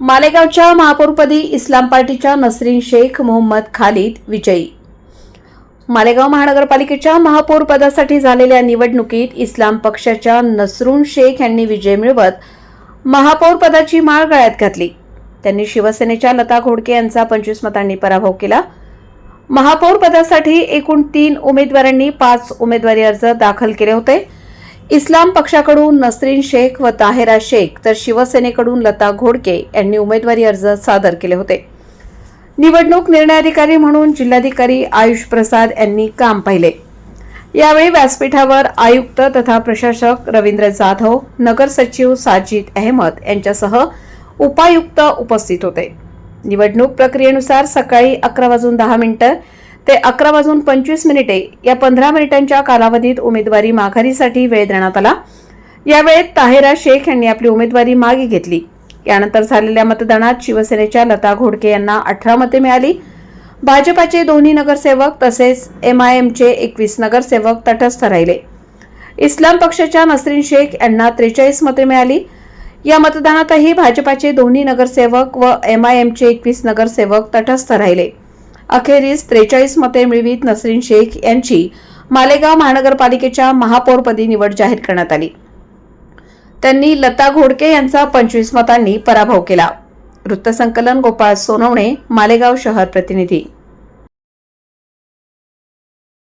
मालेगावच्या महापौरपदी इस्लाम पार्टीच्या नसरीन शेख मोहम्मद खालिद विजयी. मालेगाव महानगरपालिकेच्या महापौरपदासाठी झालेल्या निवडणुकीत इस्लाम पक्षाच्या नसरून शेख यांनी विजय मिळवत महापौरपदाची माळ गळ्यात घातली. त्यांनी शिवसेनेच्या लता घोडके यांचा पंचवीस मतांनी पराभव केला. महापौरपदासाठी एकूण तीन उमेदवारांनी पाच उमेदवारी अर्ज दाखल केले होते. इस्लाम पक्षाकडून नसरीन शेख व ताहेरा शेख तर शिवसेनेकडून लता घोडके यांनी उमेदवारी अर्ज सादर केले होते. निवडणूक निर्णय अधिकारी म्हणून जिल्हाधिकारी आयुष प्रसाद यांनी काम पाहिले. यावेळी व्यासपीठावर आयुक्त तथा प्रशासक रवींद्र जाधव नगर सचिव साजिद अहमद यांच्यासह उपायुक्त उपस्थित होते. निवडणूक प्रक्रियेनुसार सकाळी अकरा वाजून दहा मिनिटं ते अकरा वाजून पंचवीस मिनिटे या पंधरा मिनिटांच्या कालावधीत उमेदवारी माघारीसाठी वेळ देण्यात आला. यावेळेत ताहेरा शेख यांनी आपली उमेदवारी मागे घेतली. यानंतर झालेल्या मतदानात शिवसेनेच्या लता घोडके यांना अठरा मते मिळाली. भाजपाचे दोन्ही नगरसेवक तसेच एम आय एमचे एकवीस नगरसेवक तटस्थ राहिले. इस्लाम पक्षाच्या नसरीन शेख यांना त्रेचाळीस मते मिळाली. या मतदानातही भाजपाचे दोन्ही नगरसेवक व एम आय एमचे एकवीस नगरसेवक तटस्थ राहिले. अखेरीस त्रेचाळीस मते मिळवीत नसरीन शेख यांची मालेगाव महानगरपालिकेच्या महापौरपदी निवड जाहीर करण्यात आली. त्यांनी लता घोडके यांचा पंचवीस मतांनी पराभव केला. वृत्तसंकलन गोपाळ सोनवणे मालेगाव शहर प्रतिनिधी